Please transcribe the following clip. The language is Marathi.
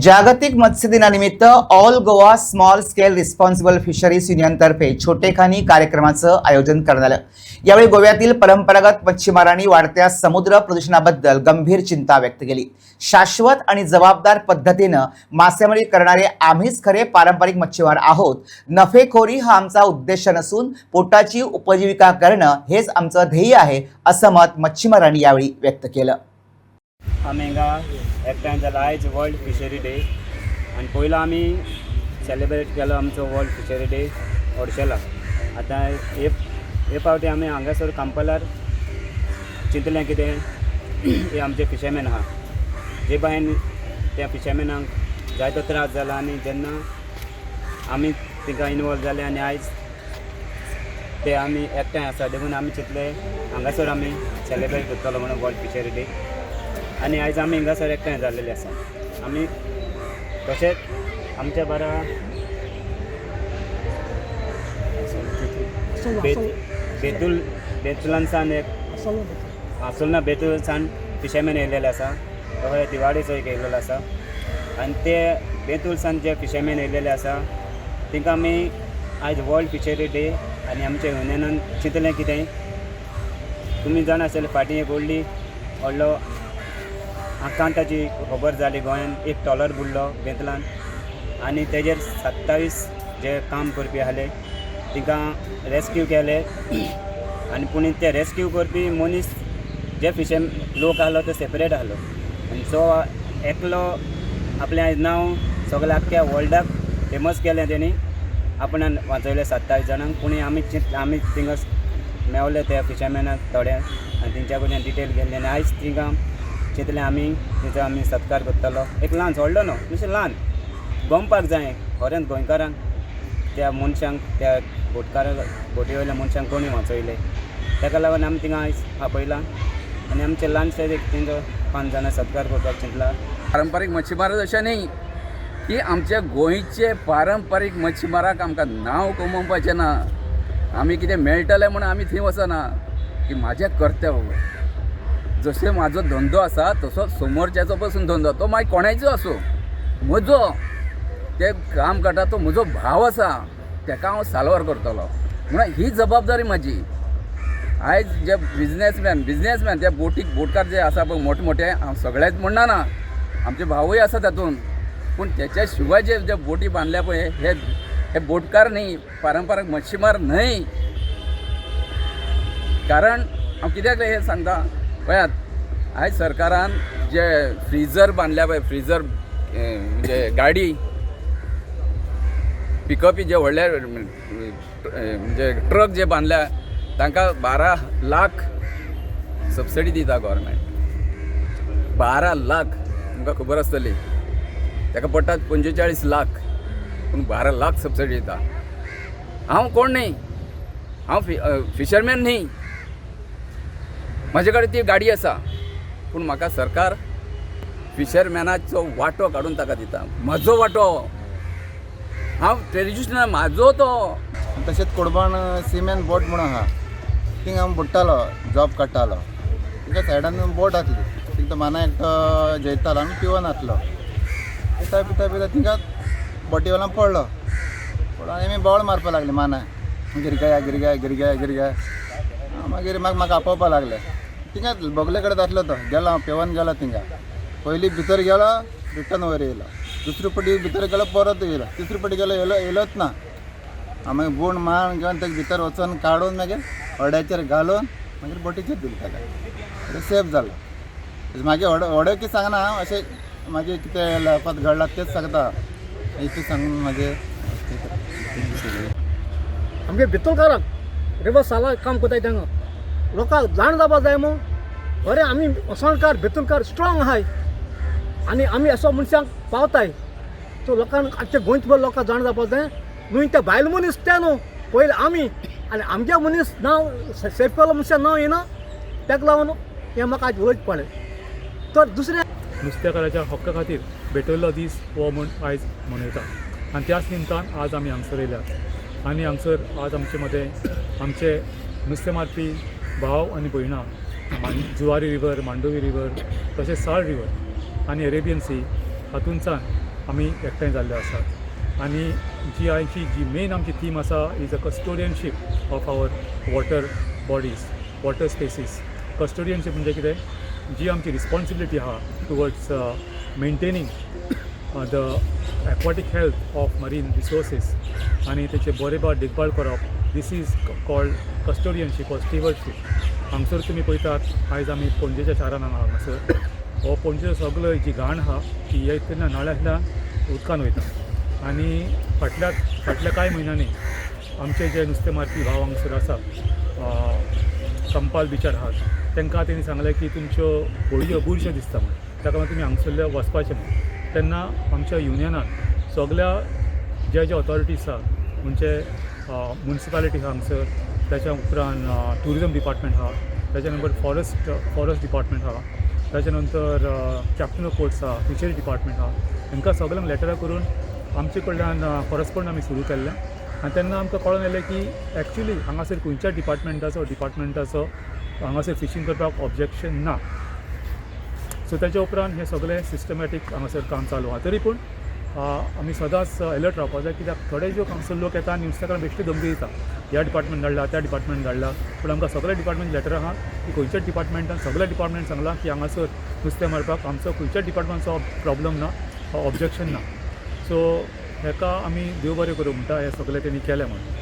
जागतिक मत्स्य दिनानिमित्त all Goa small scale responsible fisheries युनियनतर्फे छोटेखानी कार्यक्रमाचं आयोजन करण्यात आलं. यावेळी गोव्यातील परंपरागत मच्छीमारांनी वाढत्या समुद्र प्रदूषणाबद्दल गंभीर चिंता व्यक्त केली. शाश्वत आणि जबाबदार पद्धतीनं मासेमारी करणारे आम्हीच खरे पारंपरिक मच्छीमार आहोत. नफेखोरी हा आमचा उद्देश नसून पोटाची उपजीविका करणं हेच आमचं ध्येय आहे असं मत मच्छीमारांनी यावेळी व्यक्त केलं. हिंगा एकठांय जाला आयज वर्ल्ड फिशरी डे आनी पयलो आमी सेलिब्रेट केलो आमचो वर्ल्ड फिशरी डे ओडशेला आतां हे हे फावटी आमी हांगासर कांपलार चिंतलें कितें हे आमचे फिशरमॅन आहा जे भायन त्या फिशरमॅनांक जायतो त्रास जाला आनी जेन्ना आमी तिका इनवॉल्व जाले आनी आयज ते आमी एकठांय आसा देखून आमी चिंतले हांगासर आमी सेलिब्रेट करतलो म्हणून वर्ल्ड फिशरी डे आनी आयज आमी हिंगासर एकठांय जाल्लेले आसा आमी तशेंच आमच्या बारा बेत बेतूल बेतुलांसान एक आसोलना बेतुलसान फिशरमॅन येयलेले आसा तो दिवाळीचो एक येयलेलो आसा आनी ते बेतुलसान जे फिशरमॅन येयलेले आसा तांकां आमी आयज वर्ल्ड फिशरी डे आनी आमच्या युनियनान चिंतलें कितें? तुमी जाणा आसतले फाटीं एक व्हडली व्हडलो आकांताची खबर जाली गोंयान एक टॉलर बुडलो बेतलान. आनी तेजेर सत्तावीस जे काम करपी आसले तिंकां रेस्क्यू केले. आनी पूण ते रेस्क्यू करपी मनीस जे फिशे लोक आसलो तो सेपरेट आसलो आनी सो एकलो आपलें आयज नांव सगळ्या आख्ख्या वर्ल्डाक फेमस केलें तेणी. आपणान वाचयले सत्तावीस जाणांक. पूण आमी चिंत आमी थिंगा मेवले त्या फिशरमॅनाक थोड्यांक आनी तेंच्या कडल्यान डिटेल घेतली आनी आयज तिंकां चिंतलें आमी तिचो आमी सत्कार करतलो. एक ल्हान सोडलो न्हू मातशें ल्हान. गमपाक जाय खरेंच गोंयकारांक. त्या मनशांक त्या बोटकाराक बोटी वयल्या मनशांक कोणी वाचयले? ताका लागून आमी थिंगा आयज आपयलां. आनी आमचे ल्हानशे एक तेंचो पांच जाणां सत्कार करपाक चिंतला पारंपारीक मच्छीमार अशें न्ही की आमच्या गोंयचे पारंपारीक मच्छीमाराक आमकां नांव कमोवपाचें ना. आमी कितें मेळटलें म्हणून आमी थंय वचना की म्हाजें कर्तव्य जशें म्हाजो धंदो आसा तसो समोरच्याचो पसून धंदो. तो मागीर कोणाचो आसूं म्हजो ते काम काडटा तो म्हजो भाव आसा ताका हांव साल्वार करतलो. म्हणून ही जबाबदारी म्हाजी आयज जे बिजनेसमॅन बिजनेसमॅन ते बोटीक बोटकार जे आसा पळय मोठमोठे हांव सगळेच म्हणना ना. आमचे भावूय आसा तातूंत पूण तेच्या शिवाय जे जे बोटी बांदल्या पळय हे हे बोटकार न्ही पारंपारीक मच्छीमार न्हय. कारण हांव कित्याक हे सांगता? पळयात आयज सरकारान जे फ्रिजर बांदल्या पळय फ्रिजर म्हणजे गाडी पिकअपी जे व्हडले म्हणजे ट्रक जे बांदल्या तांकां बारा लाख सबसिडी दिता गोवोरमेंट बारा लाख तुमकां खबर आसतली ताका पडटात पंचेचाळीस लाख पूण बारा लाख सबसिडी दिता. हांव कोण न्ही? हांव फि फिशरमॅन न्ही. म्हजे कडेन ती गाडी आसा पूण म्हाका सरकार फिशरमॅनाचो वांटो काडून ताका दिता. म्हजो वांटो. हांव ट्रेडिशनल म्हाजो तो. तशेंच कोडबाण सिमेंट बोट म्हणून आहा. थिंग हांव बुडटालो जॉब काडटालो. तिका सायडान बोट आसली थिंग तो माना एकटो जेयतालो आनी पिवन आसलो पिता पिता पिता थिंगा बोटीवयल्यान पडलो. पडलो आनी आमी बोवाळ मारपा लागले माना गिरगाया गिरगाय गिरगाय गिरगाय. मागीर म्हाका म्हाका आपोवपा लागले. थिंगा बगलेकडे कडेन आसलो तो गेलो हांव पेवन गेलो तिंगा. पयलीं भितर गेलो रिटर्न वयर येयलो दुसरी पटी भितर गेलो परत येयलो तिसरी पटी गेलो येलो येयलोच ना. हांव मागीर बुण मारून घेवन तेका भितर वचून काडून मागीर हड्याचेर घालून मागीर बोटीचेर दिली ताका सेफ जालो म्हणजे मागीर व्हड व्हडो कितें सांगना हांव अशें मागीर कितें लावपाक घडला तेंच सांगता. इतलें सांगून मागीर आमगे बेतलकाराक. रिवर्स साला काम कोताय तेंगा लोकांक जाण जावपा जाय मू बरें आमी असणकार बेतलकार स्ट्रॉंग आहाय आनी आमी असो मनशांक पावताय. सो लोकांक आमच्या गोंयभर लोकांक जाण जावपा जाय. न्हू ते बायल मनीस ते न्हू. पयलीं आमी आनी आमच्या मनीस नांव केलो मनशां नांव येना ताका लागून हें म्हाका आज वयच पडलें. तर दुसरें नुस्तेकाराच्या हक्का खातीर भेटयल्लो दीस हो म्हूण आयज मनयता. आनी त्याच निमतान आज आमी हांगसर येयल्यात आनी हांगसर आज आमचे मदें आमचे नुस्तें मारपी भाव आनी भयणां मान जुवारी रिवर मांडोवी रिवर तशेंच साळ रिवर आनी अरेबियन सी हातूंतल्यान आमी एकठांय जाल्ले आसात आनी जी आयची जी मेन आमची थीम आसा is a custodianship of our water bodies water species custodianship म्हणजे कितें? जी आमची रिस्पॉन्सिबिलिटी आहा towards maintaining the aquatic health of marine resources आनी तेचे बरे देखभाल करप दीस is called custodianship or stewardship हांगसर तुमी पळयतात आयज आमी पणजेच्या शारान हांगा हांगासर हो पणजेचो सगळो जी घाण आहा ती येतना नाळ्यांतल्यान उदकान वयता आनी फाटल्या फाटल्या कांय म्हयन्यांनी आमचे जे नुस्तें मारपी भाव हांगसर आसा कंपाल बिचार आहात तांकां तेणी सांगलें की तुमच्यो होळयो बुरश्यो दिसता म्हणून ताका लागून तुमी हांगसरल्या वचपाचें म्हणून तेन्ना आमच्या युनियनान सगल्या जे जे ऑथॉरिटीज आसा म्हणजे मुन्सिपालिटी हा हांगसर त्याच्या उपरांत ट्युरिजम डिपार्टमेंट हा त्याच्यानंतर फॉरेस्ट फॉरेस्ट डिपार्टमेंट आहा त्याच्यानंतर कॅप्टन ऑफ पोर्ट्स आहा फिशरी डिपार्टमेंट हा. हांकां सगळ्यांक लेटरां करून आमचे कडल्यान कॉरस्पॉंड आमी सुरू केल्लें. आनी तेन्ना आमकां कळून येलें की एक्चुली हांगासर खंयच्या डिपार्टमेंटाचो डिपार्टमेंटाचो हांगासर फिशींग करपाक ऑब्जेक्शन ना. सो ताच्या उपरांत हें सगळें सिस्टमॅटीक हांगासर काम चालू आहा तरी पूण आमी सदांच अलर्ट रावपाक जाय कित्याक थोडे ज्यो हांगसर लोक येता आनी नुस्तेकारां बेश्टी धमकी दिता ह्या डिपार्टमेंट धाडला त्या डिपार्टमेंट धाडला पूण आमकां सगळे डिपार्टमेंट लेटर आहा की खंयच्या डिपार्टमेंटान सगळे डिपार्टमेंट सांगलां की हांगासर नुस्तें मारपाक आमचो खंयच्या डिपार्टमेंटचो प्रॉब्लम ना हो ऑब्जेक्शन ना. सो हेका आमी देव बरें करूं म्हणटा हें सगळें तेणी केलें म्हणून.